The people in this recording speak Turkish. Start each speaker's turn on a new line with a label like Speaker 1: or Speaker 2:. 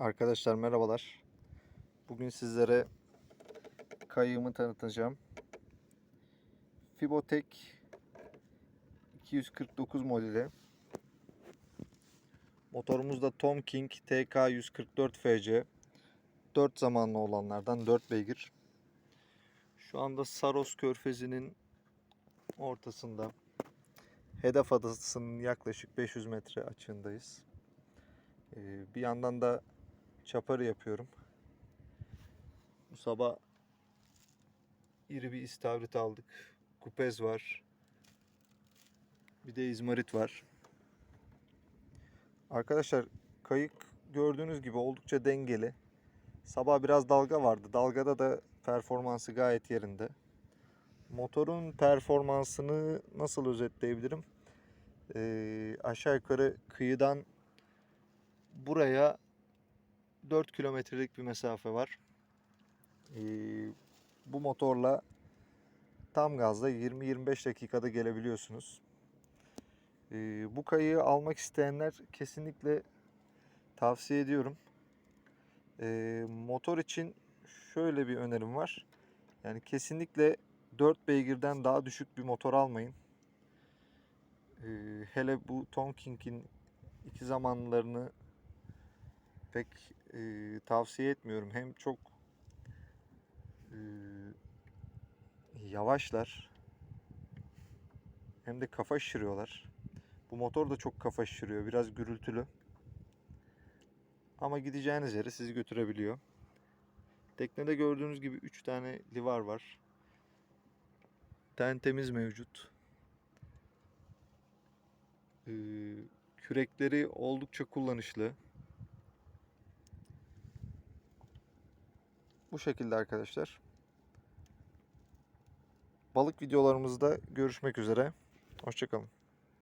Speaker 1: Arkadaşlar merhabalar. Bugün sizlere kayığımı tanıtacağım. Fibotek 249 modeli. Motorumuz da Tom King TK 144 FC. 4 zamanlı olanlardan 4 beygir. Şu anda Saros Körfezi'nin ortasında. Hedef adasının yaklaşık 500 metre açığındayız. Ee, bir yandan da çaparı yapıyorum. Bu sabah iri bir istavrit aldık. Kupez var. Bir de izmarit var. Arkadaşlar kayık gördüğünüz gibi oldukça dengeli. Sabah biraz dalga vardı. Dalgada da performansı gayet yerinde. Motorun performansını nasıl özetleyebilirim? Ee, aşağı yukarı kıyıdan buraya 4 kilometrelik bir mesafe var. Ee, bu motorla tam gazda 20-25 dakikada gelebiliyorsunuz. Ee, bu kayığı almak isteyenler kesinlikle tavsiye ediyorum. Ee, motor için şöyle bir önerim var. Yani kesinlikle 4 beygirden daha düşük bir motor almayın. Ee, hele bu Tom King'in iki zamanlarını pek e, tavsiye etmiyorum. Hem çok e, yavaşlar hem de kafa şişiriyorlar. Bu motor da çok kafa şişiriyor. Biraz gürültülü. Ama gideceğiniz yere sizi götürebiliyor. Teknede gördüğünüz gibi 3 tane livar var. Tentemiz mevcut. Ee, kürekleri oldukça kullanışlı. Bu şekilde arkadaşlar. Balık videolarımızda görüşmek üzere. Hoşçakalın.